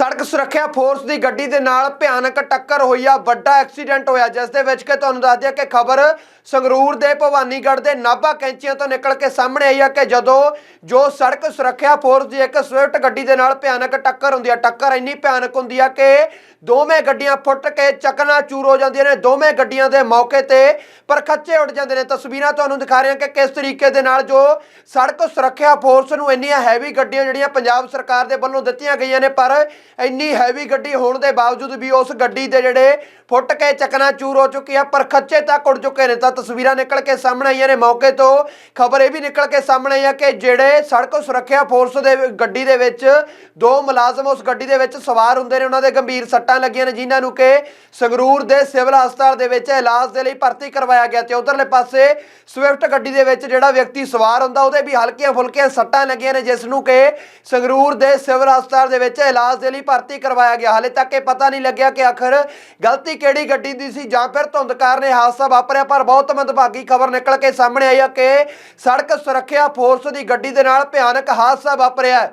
ਸੜਕ ਸੁਰੱਖਿਆ ਫੋਰਸ ਦੀ ਗੱਡੀ ਦੇ ਨਾਲ ਭਿਆਨਕ ਟੱਕਰ ਹੋਈ ਆ, ਵੱਡਾ ਐਕਸੀਡੈਂਟ ਹੋਇਆ, ਜਿਸ ਦੇ ਵਿੱਚ ਕਿ ਤੁਹਾਨੂੰ ਦੱਸ ਦਿਆ ਕਿ ਖਬਰ ਸੰਗਰੂਰ ਦੇ ਭਵਾਨੀਗੜ੍ਹ ਦੇ ਨਾਭਾ ਕੈਂਚੀਆਂ ਤੋਂ ਨਿਕਲ ਕੇ ਸਾਹਮਣੇ ਆਈ ਆ ਕਿ ਜਦੋਂ ਜੋ ਸੜਕ ਸੁਰੱਖਿਆ ਫੋਰਸ ਦੀ ਇੱਕ ਸਵਿਫਟ ਗੱਡੀ ਦੇ ਨਾਲ ਭਿਆਨਕ ਟੱਕਰ ਹੁੰਦੀ ਆ, ਟੱਕਰ ਇੰਨੀ ਭਿਆਨਕ ਹੁੰਦੀ ਆ ਕਿ ਦੋਵੇਂ ਗੱਡੀਆਂ ਫੁੱਟ ਕੇ ਚੱਕਣਾ ਚੂਰ ਹੋ ਜਾਂਦੀਆਂ ਨੇ, ਦੋਵੇਂ ਗੱਡੀਆਂ ਦੇ ਮੌਕੇ ਤੇ ਪਰਖੱਚੇ ਉੱਡ ਜਾਂਦੇ ਨੇ। ਤਸਵੀਰਾਂ ਤੁਹਾਨੂੰ ਦਿਖਾ ਰਹੇ ਹਾਂ ਕਿ ਕਿਸ ਤਰੀਕੇ ਦੇ ਨਾਲ ਜੋ ਸੜਕ ਸੁਰੱਖਿਆ ਫੋਰਸ ਨੂੰ ਇੰਨੀਆਂ ਹੈਵੀ ਗੱਡੀਆਂ ਜਿਹੜੀਆਂ ਪੰਜਾਬ ਸਰਕਾਰ ਦੇ ਵੱਲੋਂ ਦਿੱਤੀਆਂ ਗਈਆਂ ਨੇ, ਪਰ ਇੰਨੀ ਹੈਵੀ ਗੱਡੀ ਹੋਣ ਦੇ ਬਾਵਜੂਦ ਵੀ ਉਸ ਗੱਡੀ ਦੇ ਜਿਹੜੇ ਫੁੱਟ ਕੇ ਚਕਨਾ ਚੂਰ ਹੋ ਚੁੱਕੀ ਆ, ਪਰ ਖੱਚੇ ਤੱਕ ਉੱਡ ਚੁੱਕੇ ਨੇ। ਤਾਂ ਤਸਵੀਰਾਂ ਨਿਕਲ ਕੇ ਸਾਹਮਣੇ ਆਈਆਂ ਨੇ। ਮੌਕੇ ਤੋਂ ਖਬਰ ਇਹ ਵੀ ਨਿਕਲ ਕੇ ਸਾਹਮਣੇ ਆਈ ਆ ਕਿ ਜਿਹੜੇ ਸੜਕ ਸੁਰੱਖਿਆ ਫੋਰਸ ਦੇ ਗੱਡੀ ਦੇ ਵਿੱਚ ਦੋ ਮੁਲਾਜ਼ਮ ਉਸ ਗੱਡੀ ਦੇ ਵਿੱਚ ਸਵਾਰ ਹੁੰਦੇ ਨੇ। ਉਹਨਾਂ ਦੇ ਗੰਭੀਰ ਸੱਟਾਂ ਲੱਗੀਆਂ ਨੇ, ਜਿਨ੍ਹਾਂ ਨੂੰ ਕਿ ਸੰਗਰੂਰ ਦੇ ਸਿਵਲ ਹਸਪਤਾਲ ਦੇ ਵਿੱਚ ਇਲਾਜ ਦੇ ਲਈ ਭਰਤੀ ਕਰਵਾਇਆ ਗਿਆ ਤੇ ਉਧਰਲੇ ਪਾਸੇ ਸਵਿਫਟ ਗੱਡੀ ਦੇ ਵਿੱਚ ਜਿਹੜਾ ਵਿਅਕਤੀ ਸਵਾਰ ਹੁੰਦਾ, ਉਹਦੇ ਵੀ ਹਲਕੀਆਂ ਫੁਲਕੀਆਂ ਸੱਟਾਂ ਲੱਗੀਆਂ ਨੇ, ਜਿਸ ਨੂੰ ਕਿ ਸੰਗਰੂਰ ਦੇ ਸਿਵਲ ਹਸਪਤਾਲ ਦੇ ਵਿੱਚ ਇਲਾਜ ਦੇ ਲਈ ਭਰਤੀ ਕਰਵਾਇਆ ਗਿਆ। ਹਾਲੇ ਤੱਕ ਇਹ ਪਤਾ ਨਹੀਂ ਲੱਗਿਆ ਕਿ ਆਖਰ ਗਲਤੀ ਕਿਹੜੀ ਗੱਡੀ ਦੀ ਸੀ ਜਾਂ ਫਿਰ ਧੁੰਦ ਕਾਰਨ ਇਹ ਹਾਦਸਾ ਵਾਪਰਿਆ, ਪਰ ਬਹੁਤ ਮੰਦਭਾਗੀ ਖਬਰ ਨਿਕਲ ਕੇ ਸਾਹਮਣੇ ਆਈ ਹੈ ਕਿ ਸੜਕ ਸੁਰੱਖਿਆ ਫੋਰਸ ਦੀ ਗੱਡੀ ਦੇ ਨਾਲ ਭਿਆਨਕ ਹਾਦਸਾ ਵਾਪਰਿਆ।